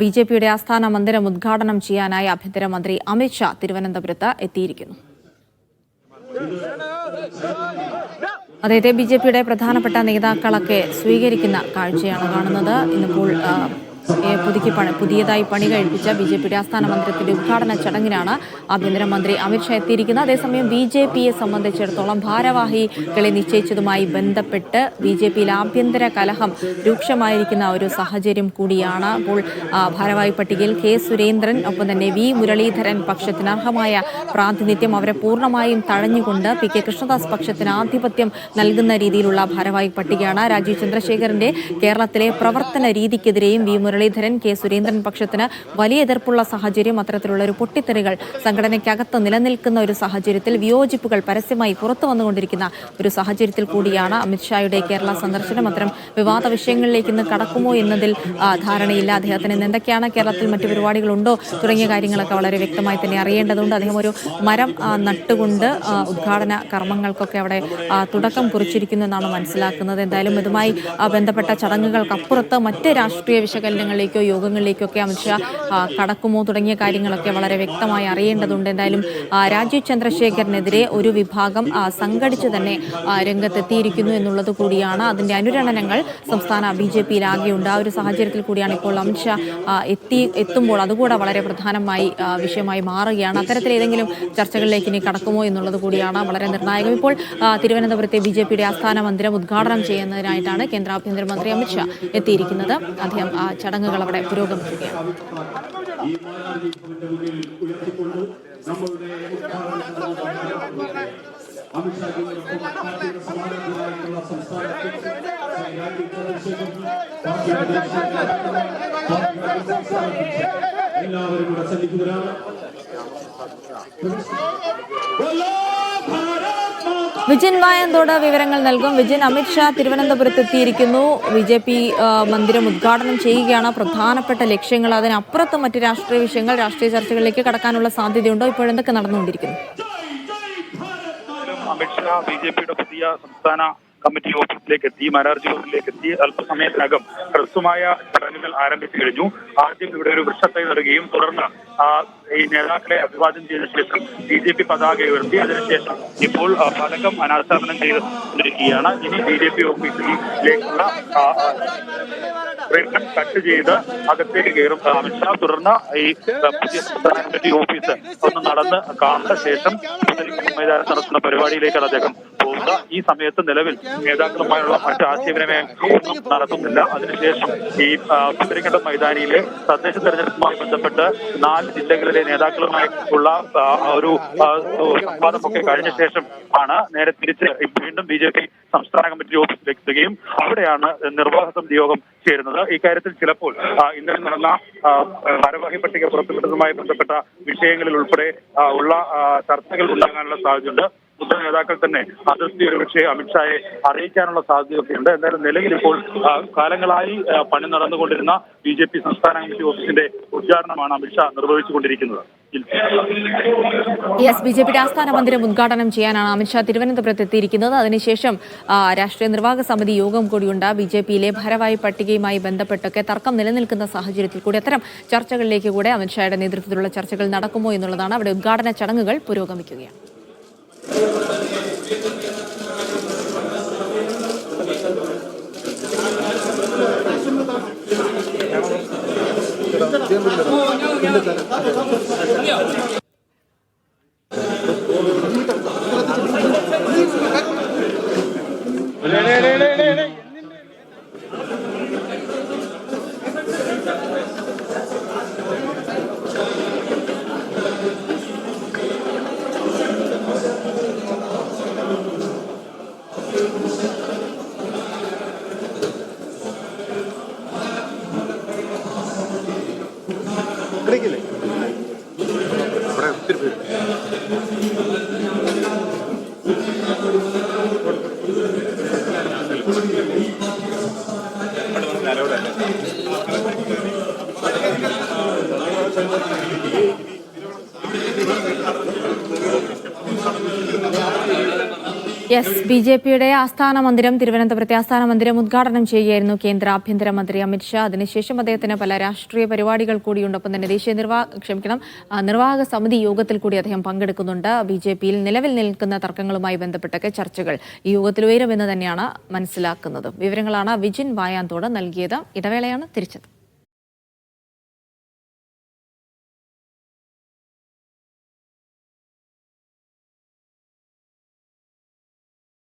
B J പിയുടെ ആസ്ഥാന മന്ദിരം ഉദ്ഘാടനം ചെയ്യാനായി ആഭ്യന്തരമന്ത്രി അമിത്ഷാ തിരുവനന്തപുരത്ത് എത്തിയിരിക്കുന്നു. അദ്ദേഹത്തെ ബി ജെ പിയുടെ പ്രധാനപ്പെട്ട നേതാക്കളൊക്കെ സ്വീകരിക്കുന്ന കാഴ്ചയാണ് കാണുന്നത്. ഇന്നിപ്പോൾ പുതുക്കി പണി പുതിയതായി പണി കഴിപ്പിച്ച ബി ജെ പിയുടെ ആസ്ഥാന മന്ദിരത്തിന്റെ ഉദ്ഘാടന ചടങ്ങിനാണ് ആഭ്യന്തരമന്ത്രി അമിത്ഷാ എത്തിയിരിക്കുന്നത്. അതേസമയം ബി ജെ പിയെ സംബന്ധിച്ചിടത്തോളം ഭാരവാഹികളെ നിശ്ചയിച്ചതുമായി ബന്ധപ്പെട്ട് ബി ജെ പിയിൽ ആഭ്യന്തര കലഹം രൂക്ഷമായിരിക്കുന്ന ഒരു സാഹചര്യം കൂടിയാണ്. അപ്പോൾ ഭാരവാഹി പട്ടികയിൽ കെ സുരേന്ദ്രൻ ഒപ്പം തന്നെ വി മുരളീധരൻ പക്ഷത്തിന് അർഹമായ പ്രാതിനിധ്യം അവരെ പൂർണമായും തഴഞ്ഞുകൊണ്ട് പി കെ കൃഷ്ണദാസ് പക്ഷത്തിന് ആധിപത്യം നൽകുന്ന രീതിയിലുള്ള ഭാരവാഹി പട്ടികയാണ് രാജീവ് ചന്ദ്രശേഖരന്റെ കേരളത്തിലെ പ്രവർത്തന രീതിക്കെതിരെയും വി മുരളീധരൻ കെ സുരേന്ദ്രൻ പക്ഷത്തിന് വലിയ എതിർപ്പുള്ള സാഹചര്യം അത്തരത്തിലുള്ള ഒരു പൊട്ടിത്തെറികൾ സംഘടനയ്ക്കകത്ത് നിലനിൽക്കുന്ന ഒരു സാഹചര്യത്തിൽ വിയോജിപ്പുകൾ പരസ്യമായി പുറത്തു വന്നുകൊണ്ടിരിക്കുന്ന ഒരു സാഹചര്യത്തിൽ കൂടിയാണ് അമിത്ഷായുടെ കേരള സന്ദർശനം. അത്തരം വിവാദ വിഷയങ്ങളിലേക്ക് ഇന്ന് കടക്കുമോ എന്നതിൽ ധാരണയില്ല. അദ്ദേഹത്തിന് ഇന്ന് എന്തൊക്കെയാണ് കേരളത്തിൽ മറ്റു പരിപാടികളുണ്ടോ തുടങ്ങിയ കാര്യങ്ങളൊക്കെ വളരെ വ്യക്തമായി തന്നെ അറിയേണ്ടതുണ്ട്. അദ്ദേഹം ഒരു മരം നട്ടുകൊണ്ട് ഉദ്ഘാടന കർമ്മങ്ങൾക്കൊക്കെ അവിടെ തുടക്കം കുറിച്ചിരിക്കുന്നു എന്നാണ് മനസ്സിലാക്കുന്നത്. എന്തായാലും ഇതുമായി ബന്ധപ്പെട്ട ചടങ്ങുകൾക്കപ്പുറത്ത് മറ്റ് രാഷ്ട്രീയ വിശകലനങ്ങളിലേക്കോ യോഗങ്ങളിലേക്കോ ഒക്കെ അമിത്ഷാ കടക്കുമോ തുടങ്ങിയ കാര്യങ്ങളൊക്കെ വളരെ വ്യക്തമായി അറിയേണ്ടതുണ്ട്. എന്തായാലും രാജീവ് ചന്ദ്രശേഖരനെതിരെ ഒരു വിഭാഗം സംഘടിച്ചു തന്നെ രംഗത്തെത്തിയിരിക്കുന്നു എന്നുള്ളത് കൂടിയാണ് അതിന്റെ അനുരണനങ്ങൾ സംസ്ഥാന ബി ജെ പിയിലാകെയുണ്ട്. ആ ഒരു സാഹചര്യത്തിൽ കൂടിയാണ് ഇപ്പോൾ അമിത്ഷാ എത്തി എത്തുമ്പോൾ അതുകൂടെ വളരെ പ്രധാനമായി വിഷയമായി മാറുകയാണ്. അത്തരത്തിൽ ഏതെങ്കിലും ചർച്ചകളിലേക്ക് ഇനി കടക്കുമോ എന്നുള്ളത് കൂടിയാണ് വളരെ നിർണായകം. ഇപ്പോൾ തിരുവനന്തപുരത്തെ ബി ജെ പിയുടെ ആസ്ഥാന മന്ദിരം ഉദ്ഘാടനം ചെയ്യുന്നതിനായിട്ടാണ് കേന്ദ്ര ആഭ്യന്തരമന്ത്രി അമിത്ഷാ എത്തിയിരിക്കുന്നത്. അദ്ദേഹം ചടങ്ങുകൾ അവിടെ പുരോഗമിക്കുകയാണ്. ഈ കൂടെ ഭവന്റെ വിജിൻ വായന്തോട് വിവരങ്ങൾ നൽകും. വിജിൻ അമിത്ഷാ തിരുവനന്തപുരത്ത് എത്തിയിരിക്കുന്നു. ബി ജെ പി മന്ദിരം ഉദ്ഘാടനം ചെയ്യുകയാണ്. പ്രധാനപ്പെട്ട ലക്ഷ്യങ്ങൾ അതിനപ്പുറത്ത് മറ്റ് രാഷ്ട്രീയ വിഷയങ്ങൾ രാഷ്ട്രീയ ചർച്ചകളിലേക്ക് കടക്കാനുള്ള സാധ്യതയുണ്ടോ? ഇപ്പോഴെന്തൊക്കെ നടന്നുകൊണ്ടിരിക്കുന്നു? അമിത്ഷാ ബി ജെ പിയുടെ പുതിയ സംസ്ഥാന കമ്മിറ്റി ഓഫീസിലേക്ക് എത്തി മാരാർജി ഓഫീസിലേക്ക് എത്തി. അല്പസമയത്തിനകം ഹ്രസ്വമായ ചടങ്ങുകൾ ആരംഭിച്ചു കഴിഞ്ഞു. ആദ്യം ഇവിടെ ഒരു വൃക്ഷത്തൈ നടുകയും തുടർന്ന് ഈ നേതാക്കളെ അഭിവാദ്യം ചെയ്ത ശേഷം ബി ജെ പി പതാക ഉയർത്തി. അതിനുശേഷം ഇപ്പോൾ പതക്കം അനാച്ഛാദനം ചെയ്തുകൊണ്ടിരിക്കുകയാണ്. ഇനി ബി ജെ പി ഓഫീസിലേക്കുള്ള കട്ട് ചെയ്ത് അകത്തേക്ക് കയറും അമിത്ഷാ. തുടർന്ന് ഈ പുതിയ സംസ്ഥാന കമ്മിറ്റി ഓഫീസ് ഒന്ന് നടന്ന് കാണുന്ന ശേഷം മൈതാനം നടത്തുന്ന പരിപാടിയിലേക്കാണ് അദ്ദേഹം പോകുക ഈ സമയത്ത് നിലവിൽ നേതാക്കളുമായുള്ള മറ്റ് ആശയവിനിമയം നടത്തുന്നില്ല. അതിനുശേഷം ഈ ആ, പുത്തരിക്കണ്ടം മൈതാനിയിലെ തദ്ദേശ തെരഞ്ഞെടുപ്പുമായി ബന്ധപ്പെട്ട് നാല് ജില്ലകളിലെ നേതാക്കളുമായി ഉള്ള ഒരു സംവാദമൊക്കെ കഴിഞ്ഞ ശേഷം ആണ് നേരെ തിരിച്ച് വീണ്ടും ബി ജെ പി സംസ്ഥാന കമ്മിറ്റി ഓഫീസിലെത്തുകയും അവിടെയാണ് നിർവാഹക സമിതി യോഗം ചേരുന്നത്. ഇക്കാര്യത്തിൽ ചിലപ്പോൾ ഇന്നലെ നടന്ന ഭാരവാഹി പട്ടിക പുറത്തുവിട്ടതുമായി ബന്ധപ്പെട്ട വിഷയങ്ങളിൽ ഉൾപ്പെടെ ഉള്ള ചർച്ചകൾ ഉണ്ടാകാനുള്ള സാധ്യതയുണ്ട്. മുതിർന്ന നേതാക്കൾ തന്നെ അതിർത്തി ഒരു പക്ഷേ അമിത്ഷായെ അറിയിക്കാനുള്ള സാധ്യതയൊക്കെയുണ്ട്. എന്തായാലും നിലവിൽ ഇപ്പോൾ കാലങ്ങളായി പണി നടന്നുകൊണ്ടിരുന്ന ബി ജെ പി സംസ്ഥാന കമ്മിറ്റി ഓഫീസിന്റെ ഉദ്ഘാടനമാണ് അമിത്ഷാ നിർവഹിച്ചുകൊണ്ടിരിക്കുന്നത്. യെസ് ബി ജെ പിയുടെ ആസ്ഥാന മന്ദിരം ഉദ്ഘാടനം ചെയ്യാനാണ് അമിത്ഷാ തിരുവനന്തപുരത്ത് എത്തിയിരിക്കുന്നത്. അതിനുശേഷം രാഷ്ട്രീയ നിർവാഹക സമിതി യോഗം കൂടിയുണ്ട്. ബി ജെ പിയിലെ ഭാരവാഹി പട്ടികയുമായി ബന്ധപ്പെട്ടൊക്കെ തർക്കം നിലനിൽക്കുന്ന സാഹചര്യത്തിൽ കൂടി അത്തരം ചർച്ചകളിലേക്ക് കൂടെ അമിത്ഷായുടെ നേതൃത്വത്തിലുള്ള ചർച്ചകൾ നടക്കുമോ എന്നുള്ളതാണ്. അവിടെ ഉദ്ഘാടന ചടങ്ങുകൾ പുരോഗമിക്കുകയാണ്. 안녕, 안녕. 안녕. ഇവിടെ യെസ് ബി ജെ പിയുടെ ആസ്ഥാന മന്ദിരം തിരുവനന്തപുരത്തെ ആസ്ഥാന മന്ദിരം ഉദ്ഘാടനം ചെയ്യുകയായിരുന്നു കേന്ദ്ര ആഭ്യന്തരമന്ത്രി അമിത്ഷാ അതിനുശേഷം അദ്ദേഹത്തിന് പല രാഷ്ട്രീയ പരിപാടികൾ കൂടിയുണ്ട്. ഒപ്പം തന്നെ ദേശീയ നിർവാഹ ക്ഷമിക്കണം നിർവാഹക സമിതി യോഗത്തിൽ കൂടി അദ്ദേഹം പങ്കെടുക്കുന്നുണ്ട്. ബി ജെ പിയിൽ നിലവിൽ നിൽക്കുന്ന തർക്കങ്ങളുമായി ബന്ധപ്പെട്ടൊക്കെ ചർച്ചകൾ ഈ യോഗത്തിൽ ഉയരുമെന്ന് തന്നെയാണ് മനസ്സിലാക്കുന്നത്. വിവരങ്ങളാണ് വിജിൻ വായാന്തോട് നൽകിയത്. ഇടവേളയാണ് തിരിച്ചത്.